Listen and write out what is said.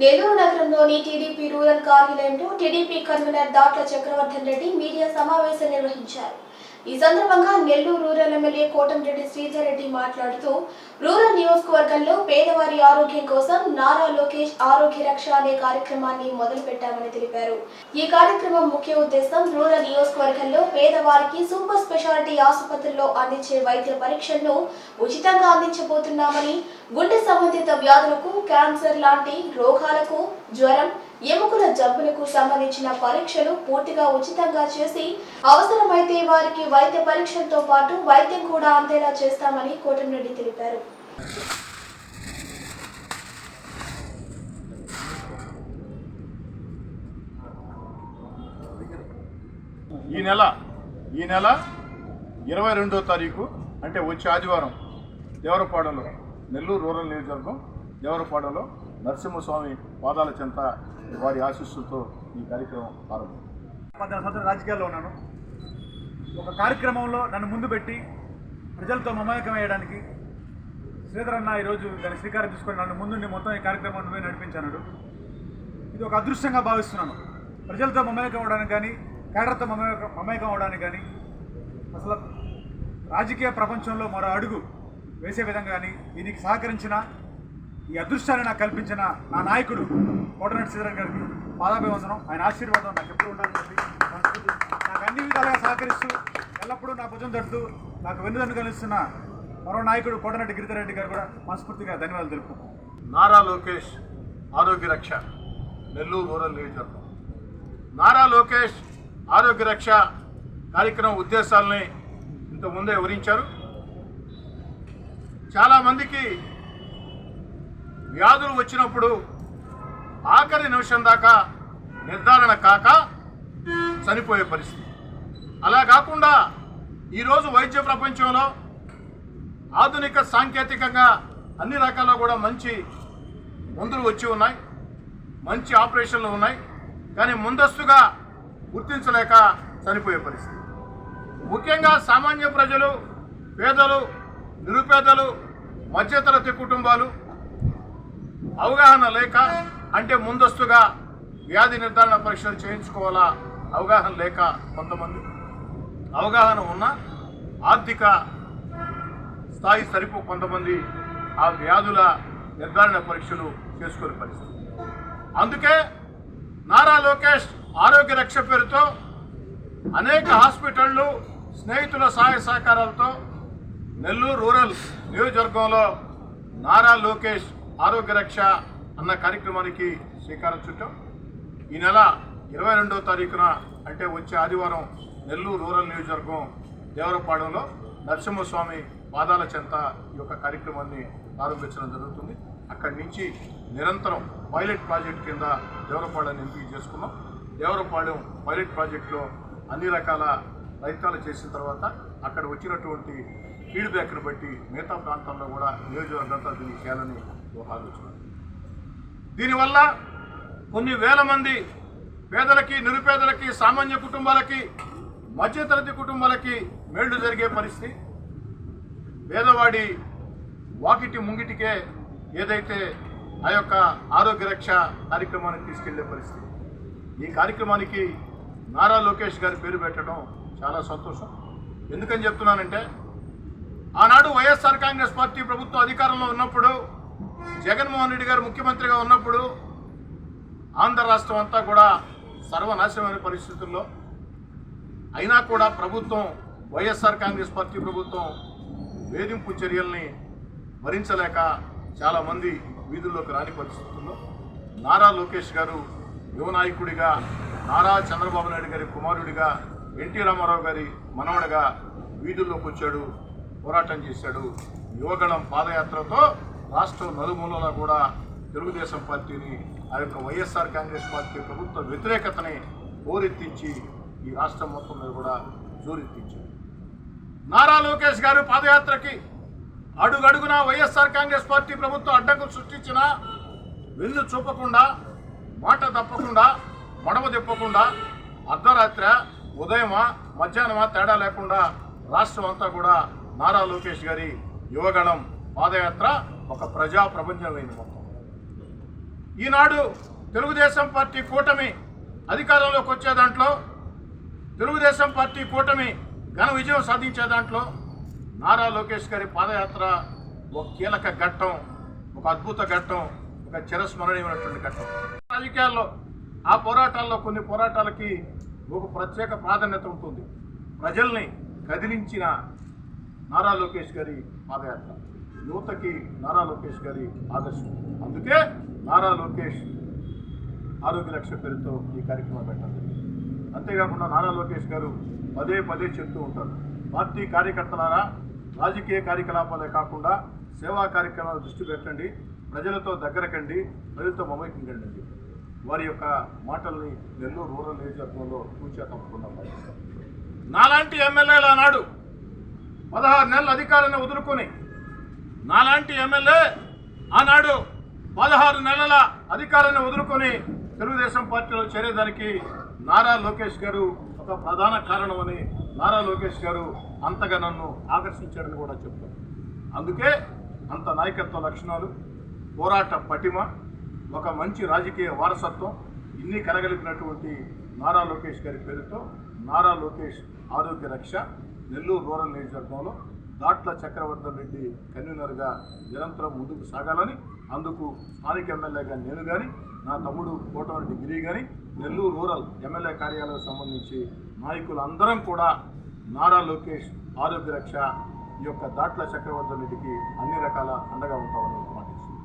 నెల్లూరు నగరంలోని TDP rural కార్యాలయంలో TDP convener Datla Chakravardhan Reddy media సమావేశం నిర్వహించారు. ఈ సందర్భంగా నెల్లూరు రూరల్ ఎమ్మెల్యే కోటంరెడ్డి శ్రీధర్ రెడ్డి మాట్లాడుతూ రూరల్ నియోజకవర్గంలో పేదవారి ఆరోగ్యం కోసం నారా లోకేష్ ఆరోగ్య రక్ష అనే కార్యక్రమాన్ని మొదలుపెట్టామని తెలిపారు. ఈ కార్యక్రమం ముఖ్య ఉద్దేశం రూరల్ నియోజకవర్గంలో పేదవారికి సూపర్ స్పెషాలిటీ ఆసుపత్రుల్లో అందించే వైద్య పరీక్షలను ఉచితంగా అందించబోతున్నామని గుండె సంబంధిత వ్యాధులకు క్యాన్సర్ లాంటి రోగాలకు జ్వరం ఎముకల జబ్బులకు సంబంధించిన పరీక్షలు పూర్తిగా ఉచితంగా చేసి అవసరమైతే వారికి వైద్య పరీక్షలతో పాటు వైద్యం కూడా అందేలా చేస్తామని కోటమిరెడ్డి తెలిపారు. ఈ నెల ఈ నెల ఇరవై రెండో తారీఖు అంటే వచ్చే ఆదివారం దేవరపాడలో నెల్లూరు రూరల్ నియోజకవర్గం దేవరపాడలో నరసింహస్వామి పాదాల చెంత వారి ఆశీస్సులతో ఈ కార్యక్రమం ప్రారంభం. పద్నాలుగు సంవత్సరాలు రాజకీయాల్లో ఉన్నాను. ఒక కార్యక్రమంలో నన్ను ముందు పెట్టి ప్రజలతో మమేకం వేయడానికి శ్రీధర్ అన్న ఈరోజు దాన్ని శ్రీకారం తీసుకొని నన్ను ముందుండి మొత్తం ఈ కార్యక్రమాన్ని నువ్వే నడిపించాడు ఇది ఒక అదృష్టంగా భావిస్తున్నాను. ప్రజలతో మమేకం అవడానికి కానీ కేడర్తో మమేకం మమేకం అవడానికి కానీ అసలు రాజకీయ ప్రపంచంలో మరో అడుగు వేసే విధంగా కానీ దీనికి సహకరించిన ఈ అదృష్టాన్ని నాకు కల్పించిన నా నాయకుడు కోటనటి శ్రీధర్ గారికి పాదాభివందనం. ఆయన ఆశీర్వాదం నాకు ఎప్పుడు ఉండాలి చెప్పి నాకు అన్ని విధాలుగా సహకరిస్తూ ఎల్లప్పుడూ నా భుజం తడుతూ నాకు వెన్నుదన్ను కలిగిస్తున్న మరో నాయకుడు కోటనటి గిరిధరెడ్డి గారు కూడా మనస్ఫూర్తిగా ధన్యవాదాలు తెలుపుకుంటాను నారా లోకేష్ ఆరోగ్య రక్ష నెల్లూరు రూరల్ నియోజకవర్గం. నారా లోకేష్ ఆరోగ్య రక్ష కార్యక్రమం ఉద్దేశాలని ఇంతకుముందే వివరించారు. చాలామందికి వ్యాధులు వచ్చినప్పుడు ఆఖరి నిమిషం దాకా నిర్ధారణ కాక చనిపోయే పరిస్థితి. అలా కాకుండా ఈరోజు వైద్య ప్రపంచంలో ఆధునిక సాంకేతికంగా అన్ని రకాల కూడా మంచి మందులు వచ్చి ఉన్నాయి. మంచి ఆపరేషన్లు ఉన్నాయి. కానీ ముందస్తుగా గుర్తించలేక చనిపోయే పరిస్థితి. ముఖ్యంగా సామాన్య ప్రజలు పేదలు నిరుపేదలు మధ్యతరగతి కుటుంబాలు అవగాహన లేక అంటే ముందస్తుగా వ్యాధి నిర్ధారణ పరీక్షలు చేయించుకోవాలా అవగాహన లేక కొంతమంది? అవగాహన ఉన్న ఆర్థిక స్థాయి సరిపో కొంతమంది ఆ వ్యాధుల నిర్ధారణ పరీక్షలు చేసుకునే పరిస్థితి. అందుకే నారా లోకేష్ ఆరోగ్య రక్ష పేరుతో అనేక హాస్పిటళ్ళు స్నేహితుల సహాయ సహకారాలతో నెల్లూరు రూరల్ నియోజకవర్గంలో నారా లోకేష్ ఆరోగ్య రక్ష అన్న కార్యక్రమానికి శ్రీకారం చుట్టాం. ఈ నెల ఇరవై రెండవ తారీఖున అంటే వచ్చే ఆదివారం నెల్లూరు రూరల్ నియోజకవర్గం దేవరపాడంలో నరసింహస్వామి పాదాల చెంత ఈ యొక్క కార్యక్రమాన్ని ప్రారంభించడం జరుగుతుంది. అక్కడి నుంచి నిరంతరం పైలట్ ప్రాజెక్ట్ కింద దేవరపాడెం ఎంపిక చేసుకున్నాం. దేవరపాడెం పైలట్ ప్రాజెక్టులో అన్ని రకాల ప్రయత్నాలు చేసిన తర్వాత అక్కడ వచ్చినటువంటి ఫీడ్బ్యాక్ను బట్టి మిగతా ప్రాంతాల్లో కూడా నియోజకవర్గంతో దీన్ని చేయాలని ఒక దీనివల్ల కొన్ని వేల మంది పేదలకి నిరుపేదలకి సామాన్య కుటుంబాలకి మధ్యతరగతి కుటుంబాలకి మేళ్ళు జరిగే పరిస్థితి. పేదవాడి వాకిటి ముంగిటికే ఏదైతే ఆ యొక్క ఆరోగ్య రక్ష కార్యక్రమానికి తీసుకెళ్ళే పరిస్థితి. ఈ కార్యక్రమానికి నారా లోకేష్ గారి పేరు పెట్టడం చాలా సంతోషం. ఎందుకని చెప్తున్నానంటే ఆనాడు వైఎస్ఆర్ కాంగ్రెస్ పార్టీ ప్రభుత్వం అధికారంలో ఉన్నప్పుడు జగన్మోహన్ రెడ్డి గారు ముఖ్యమంత్రిగా ఉన్నప్పుడు ఆంధ్ర రాష్ట్రం అంతా కూడా సర్వనాశనమైన పరిస్థితుల్లో. అయినా కూడా ప్రభుత్వం వైఎస్ఆర్ కాంగ్రెస్ పార్టీ ప్రభుత్వం వేధింపు చర్యల్ని భరించలేక చాలామంది వీధుల్లోకి రాని పరిస్థితుల్లో నారా లోకేష్ గారు యువ నాయకుడిగా నారా చంద్రబాబు నాయుడు గారి కుమారుడిగా ఎన్టీ రామారావు గారి మనవడగా వీధుల్లోకి వచ్చాడు పోరాటం చేశాడు. యువగణం పాదయాత్రతో రాష్ట్రం నలుమూలలా కూడా తెలుగుదేశం పార్టీని ఆ యొక్క వైఎస్ఆర్ కాంగ్రెస్ పార్టీ ప్రభుత్వ వ్యతిరేకతని హోరెత్తించి ఈ రాష్ట్రం మొత్తం మీద కూడా జోరెత్తించారు నారా లోకేష్ గారు పాదయాత్రకి అడుగడుగున వైఎస్ఆర్ కాంగ్రెస్ పార్టీ ప్రభుత్వం అడ్డంకులు సృష్టించిన వెన్ను చూపకుండా మాట తప్పకుండా మడమ తిప్పకుండా అర్ధరాత్రి ఉదయమా మధ్యాహ్నమా తేడా లేకుండా రాష్ట్రం అంతా కూడా నారా లోకేష్ గారి యువగణం పాదయాత్ర ఒక ప్రజా ప్రపంచమైంది మొత్తం. ఈనాడు తెలుగుదేశం పార్టీ కూటమి అధికారంలోకి వచ్చే దాంట్లో తెలుగుదేశం పార్టీ కూటమి ఘన విజయం సాధించే దాంట్లో నారా లోకేష్ గారి పాదయాత్ర ఒక కీలక ఘట్టం ఒక అద్భుత ఘట్టం ఒక చిరస్మరణీయమైనటువంటి ఘట్టం. రాజకీయాల్లో ఆ పోరాటాల్లో కొన్ని పోరాటాలకి ఒక ప్రత్యేక ప్రాధాన్యత ఉంటుంది. ప్రజల్ని కదిలించిన నారా లోకేష్ గారి పాదయాత్ర. యువతకి నారా లోకేష్ గారి ఆదర్శం. అందుకే నారా లోకేష్ ఆరోగ్య రక్ష పేరుతో ఈ కార్యక్రమం పెట్టడం జరిగింది. అంతేకాకుండా నారా లోకేష్ గారు పదే పదే చెప్తూ ఉంటారు. పార్టీ కార్యకర్తలారా రాజకీయ కార్యకలాపాలే కాకుండా సేవా కార్యక్రమాలు దృష్టి పెట్టండి ప్రజలతో దగ్గరకండి ప్రజలతో మమైకం కండి వారి యొక్క మాటల్ని నెల్లూరు రూరల్ నియోజకవర్గంలో కూర్చే తప్పకుండా నాలాంటి ఎమ్మెల్యేలు ఆనాడు పదహారు నెలల అధికారాన్ని వదులుకొని నాలాంటి ఎమ్మెల్యే ఆనాడు పదహారు నెలల అధికారాన్ని వదులుకొని తెలుగుదేశం పార్టీలో చేరేదానికి నారా లోకేష్ గారు ఒక ప్రధాన కారణమని నారా లోకేష్ గారు అంతగా నన్ను ఆకర్షించాడని కూడా చెప్తాను అందుకే అంత నాయకత్వ లక్షణాలు పోరాట పటిమ ఒక మంచి రాజకీయ వారసత్వం ఇన్ని కలగలిపినటువంటి నారా లోకేష్ గారి పేరుతో నారా లోకేష్ ఆరోగ్య రక్ష నెల్లూరు రూరల్ నియోజకవర్గంలో దాట్ల చక్రవర్ధన్ రెడ్డి కన్వీనర్గా నిరంతరం ముందుకు సాగాలని అందుకు స్థానిక ఎమ్మెల్యేగా నేను కానీ నా తమ్ముడు కోటమరెడ్డి గిరి కానీ నెల్లూరు రూరల్ ఎమ్మెల్యే కార్యాలయం సంబంధించి నాయకులందరం కూడా నారా లోకేష్ ఆరోగ్య రక్ష ఈ యొక్క దాట్ల చక్రవర్ధన్ రెడ్డికి అన్ని రకాల అండగా ఉంటామని మాటిస్తున్నాను